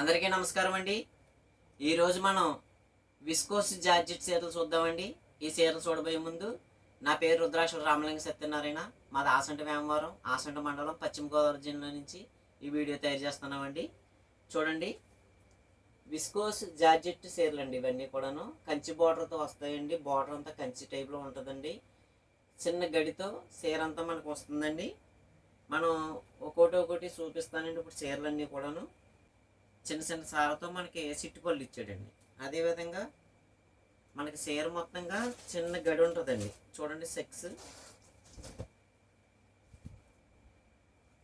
అందరికీ నమస్కారం అండి. ఈరోజు మనం విస్కోస్ జార్జెట్ చీరలు చూద్దామండి. ఈ చీరలు చూడబోయే ముందు నా పేరు రుద్రాక్ష రామలింగ సత్యనారాయణ. మాది ఆసంట వేమవరం ఆసంట మండలం పశ్చిమ గోదావరి జిల్లా నుంచి ఈ వీడియో తయారు చేస్తున్నామండి. చూడండి. విస్కోస్ జార్జెట్ చీరలు అండి ఇవన్నీ కూడాను. కంచి బార్డర్తో వస్తాయండి. బార్డర్ అంతా కంచి టైప్లో ఉంటుందండి. చిన్న గడితో చీర అంతా మనకు వస్తుందండి. మనం ఒక్కోటి ఒకటి చూపిస్తానండి ఇప్పుడు చీరలన్నీ కూడాను. చిన్న చిన్న సారతో మనకి సిట్టు పళ్ళు ఇచ్చాడండి అదేవిధంగా మనకి చీర మొత్తంగా చిన్న గడి ఉంటుందండి. చూడండి సెక్స్.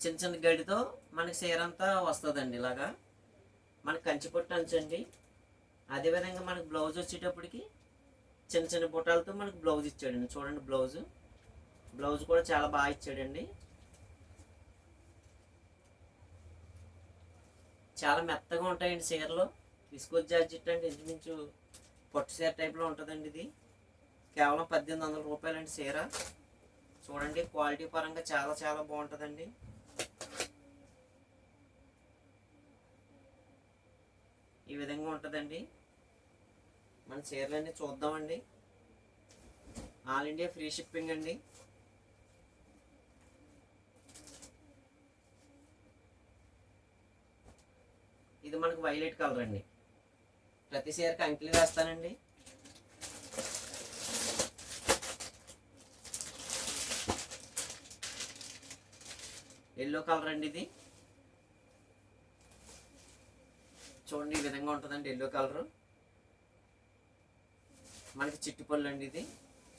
చిన్న చిన్న గడితో మనకి చీర అంతా వస్తుందండి ఇలాగా. మనకి కంచి పొట్టు అంచండి. అదేవిధంగా మనకి బ్లౌజ్ వచ్చేటప్పటికి చిన్న చిన్న బుట్టాలతో మనకి బ్లౌజ్ ఇచ్చాడండి. చూడండి బ్లౌజ్. బ్లౌజ్ కూడా చాలా బాగా ఇచ్చాడండి. చాలా మెత్తగా ఉంటాయండి చీరలు. విస్కోస్ జార్జెట్ అంటే ఇంచుమించు పొట్టు చీర టైప్లో ఉంటుందండి ఇది. కేవలం పద్దెనిమిది వందల రూపాయలండి చీర. చూడండి క్వాలిటీ పరంగా చాలా చాలా బాగుంటుందండి. ఈ విధంగా ఉంటుందండి. మన చీరలన్నీ చూద్దామండి. ఆల్ ఇండియా ఫ్రీ షిప్పింగ్ అండి. ఇది మనకు వైలెట్ కలర్ అండి. ప్రతి చీరకి అంకిలి వేస్తానండి. ఎల్లో కలర్ అండి ఇది. చూడండి ఈ విధంగా ఉంటుందండి ఎల్లో కలరు మనకి చిట్టుపళ్ళు అండి ఇది.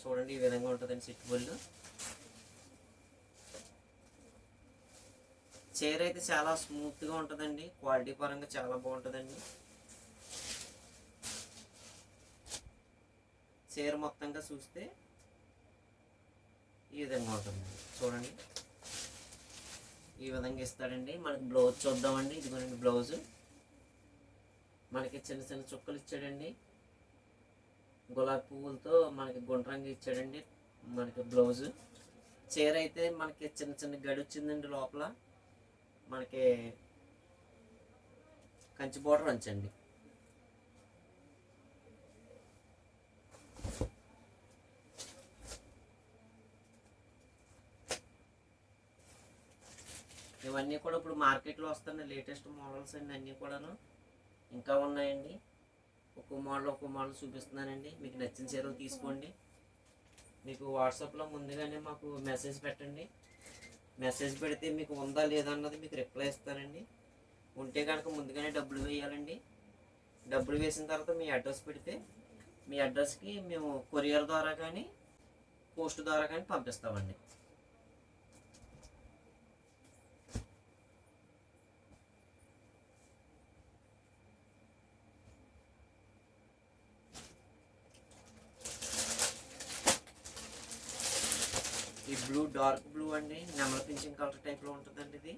చూడండి ఈ విధంగా ఉంటుందండి చిట్టుపళ్ళు చీర అయితే చాలా స్మూత్గా ఉంటుందండి. క్వాలిటీ పరంగా చాలా బాగుంటుందండి. చీర మొత్తంగా చూస్తే ఈ విధంగా ఉంటుంది చూడండి. ఈ విధంగా ఇస్తాడండి. మనకి బ్లౌజ్ చూద్దామండి. ఇదిగోనండి బ్లౌజ్ మనకి చిన్న చిన్న చుక్కలు ఇచ్చాడండి. గులాబీ పువ్వులతో మనకి గుండ్రంగా ఇచ్చాడండి మనకి బ్లౌజ్ చీర అయితే మనకి చిన్న చిన్న గడి వచ్చిందండి లోపల. మనకి కంచి బోర్డర్ ఉంచండి. ఇవన్నీ కూడా ఇప్పుడు మార్కెట్లో వస్తున్న లేటెస్ట్ మోడల్స్ అండి అన్నీ కూడాను. ఇంకా ఉన్నాయండి. ఒక్కో మోడల్ ఒక్కో మోడల్ చూపిస్తున్నానండి. మీకు నచ్చిన చీరలు తీసుకోండి. మీకు వాట్సాప్లో ముందుగానే మాకు మెసేజ్ పెట్టండి. మెసేజ్ పెడితే మీకు ఉందా లేదా అన్నది మీకు రిప్లై ఇస్తానండి. ఉంటే కనుక ముందుగానే డబ్బులు వేయాలండి. డబ్బులు వేసిన తర్వాత మీ అడ్రస్ పెడితే మీ అడ్రస్కి మేము కొరియర్ ద్వారా కానీ పోస్ట్ ద్వారా కానీ పంపిస్తామండి. బ్లూ డార్క్ బ్లూ అండి. నెమల పింఛన్ కలర్ టైప్లో ఉంటుందండి ఇది.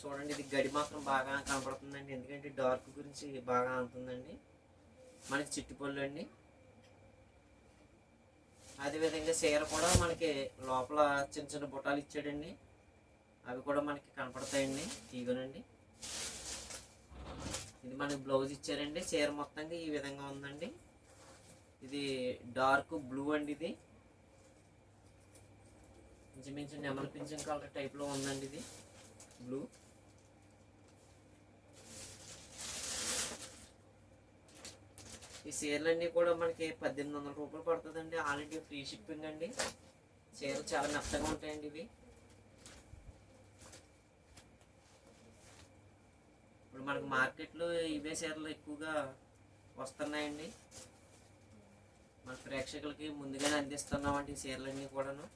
చూడండి ఇది గడి మాత్రం బాగా కనపడుతుందండి ఎందుకంటే డార్క్ గురించి బాగా అంటుందండి. మనకి చిట్టుపళ్ళు అండి. అదేవిధంగా చీర కూడా మనకి లోపల చిన్న చిన్న బుట్టాలు ఇచ్చాడండి. అవి కూడా మనకి కనపడతాయండి. తీగనండి ఇది మనకి బ్లౌజ్ ఇచ్చారండి. చీర మొత్తంగా ఈ విధంగా ఉందండి. ఇది డార్క్ బ్లూ అండి ఇది. ఇంచుమించు నెమలి పింఛన్ కలర్ టైప్లో ఉందండి ఇది. బ్లూ ఈ చీరలన్నీ కూడా మనకి పద్దెనిమిది వందల రూపాయలు పడుతుందండి. ఆల్రెడీ ఫ్రీ షిప్పింగ్ అండి. చీరలు చాలా మెత్తగా ఉంటాయండి ఇవి. ఇప్పుడు మనకు మార్కెట్లో ఇవే చీరలు ఎక్కువగా వస్తున్నాయండి. మన ప్రేక్షకులకి ముందుగానే అందిస్తున్నామండి ఈ చీరలన్నీ కూడాను.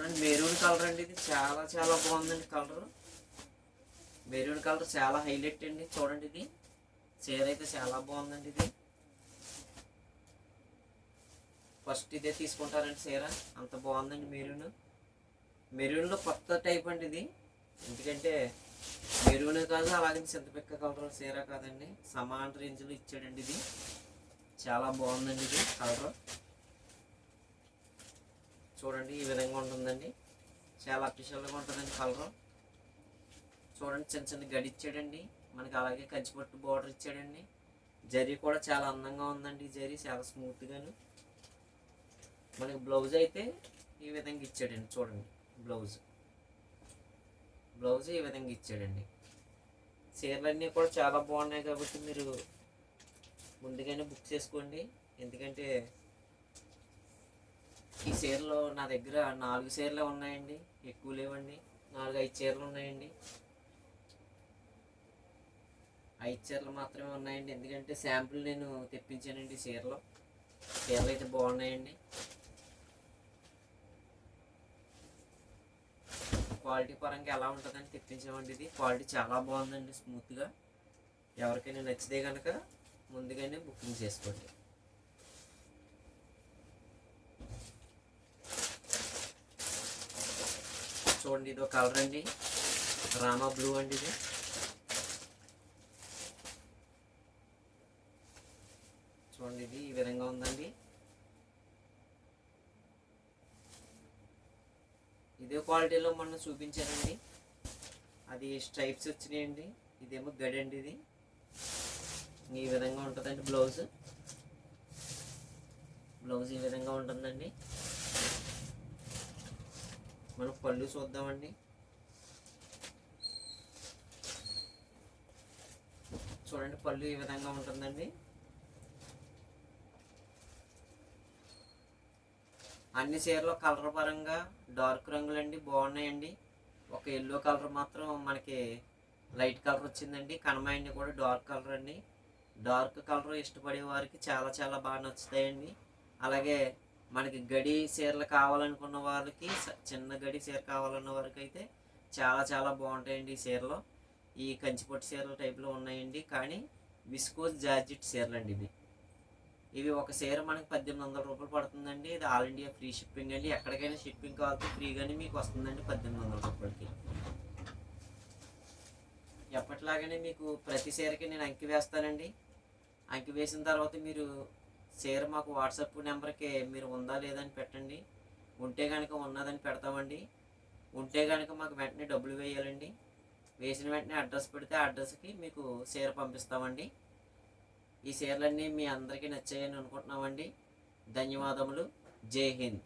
చూడండి మెరూన్ కలర్ అండి ఇది. చాలా చాలా బాగుందండి కలర్ మెరూన్ కలర్ చాలా హైలైట్ అండి. చూడండి ఇది. చీర అయితే చాలా బాగుందండి ఇది. ఫస్ట్ ఇదే తీసుకుంటారండి చీర. అంత బాగుందండి మెరూన్ మెరూన్లో కొత్త టైప్ అండి ఇది. ఎందుకంటే మెరూన్ కాదు అలాగే చింతపిక్క కలర్ చీర కాదండి. సమాన రేంజ్లో ఇచ్చాడండి ఇది. చాలా బాగుందండి ఇది కలర్ చూడండి ఈ విధంగా ఉంటుందండి. చాలా అఫీషియల్గా ఉంటుందండి కలరు. చూడండి చిన్న చిన్న గడి ఇచ్చాడండి. మనకి అలాగే కంచిపట్టు బార్డర్ ఇచ్చాడండి. జరీ కూడా చాలా అందంగా ఉందండి ఈ జరీ చాలా స్మూత్గాను మనకి బ్లౌజ్ అయితే ఈ విధంగా ఇచ్చాడండి చూడండి బ్లౌజ్ బ్లౌజ్ ఈ విధంగా ఇచ్చాడండి. చీరలన్నీ కూడా చాలా బాగున్నాయి కాబట్టి మీరు ముందుగానే బుక్ చేసుకోండి. ఎందుకంటే ఈ చీరలు నా దగ్గర నాలుగు చీరలే ఉన్నాయండి. ఎక్కువ లేవండి. నాలుగు ఐదు చీరలు ఉన్నాయండి. ఐదు చీరలు మాత్రమే ఉన్నాయండి. ఎందుకంటే శాంపుల్ నేను తెప్పించానండి చీరలు. చీరలు అయితే బాగున్నాయండి. క్వాలిటీ పరంగా ఎలా ఉంటుందని తెప్పించామండి ఇది. క్వాలిటీ చాలా బాగుందండి స్మూత్గా. ఎవరికైనా నచ్చితే కనుక ముందుగానే బుకింగ్ చేసుకోండి. చూడండి ఇది ఒక కలర్ అండి. రామా బ్లూ అండి ఇది. చూడండి ఇది ఈ విధంగా ఉందండి. ఇదే క్వాలిటీలో మొన్న చూపించానండి. అది స్ట్రైప్స్ వచ్చినాయండి. ఇదేమో గడి అండి ఇది. ఈ విధంగా ఉంటుందండి బ్లౌజ్ బ్లౌజ్ ఈ విధంగా ఉంటుందండి. మనం పళ్ళు చూద్దామండి. చూడండి పళ్ళు ఈ విధంగా ఉంటుందండి. అన్ని చీరలు కలర్ పరంగా డార్క్ రంగులండి బాగున్నాయండి. ఒక ఎల్లో కలర్ మాత్రం మనకి లైట్ కలర్ వచ్చిందండి. కనమాయండి కూడా డార్క్ కలర్ అండి. డార్క్ కలర్ ఇష్టపడే వారికి చాలా చాలా బాగా నచ్చుతాయండి. అలాగే మనకి గడి చీరలు కావాలనుకున్న వాళ్ళకి చిన్న గడి చీర కావాలన్న వారికి అయితే చాలా చాలా బాగుంటాయండి ఈ చీరలు. ఈ కంచిపొట్టు చీరల టైప్లో ఉన్నాయండి. కానీ విస్కోస్ జార్జిట్ చీరలు అండి ఇవి. ఇవి ఒక చీర మనకి పద్దెనిమిది వందల రూపాయలు పడుతుందండి. ఇది ఆల్ ఇండియా ఫ్రీ షిప్పింగ్ అండి. ఎక్కడికైనా షిప్పింగ్ కావాలంటే ఫ్రీగానే మీకు వస్తుందండి పద్దెనిమిది వందల రూపాయలకి. ఎప్పటిలాగానే మీకు ప్రతి చీరకి నేను అంకి వేస్తానండి. అంకి వేసిన తర్వాత మీరు చీర మాకు వాట్సాప్ నెంబర్కి మీరు ఉందా లేదని పెట్టండి. ఉంటే కనుక ఉన్నదని పెడతామండి. ఉంటే కనుక మాకు వెంటనే డబ్బులు వేయాలండి. వేసిన వెంటనే అడ్రస్ పెడితే అడ్రస్కి మీకు చీర పంపిస్తామండి. ఈ చీరలన్నీ మీ అందరికీ నచ్చాయని అనుకుంటున్నామండి. ధన్యవాదములు. జై హింద్.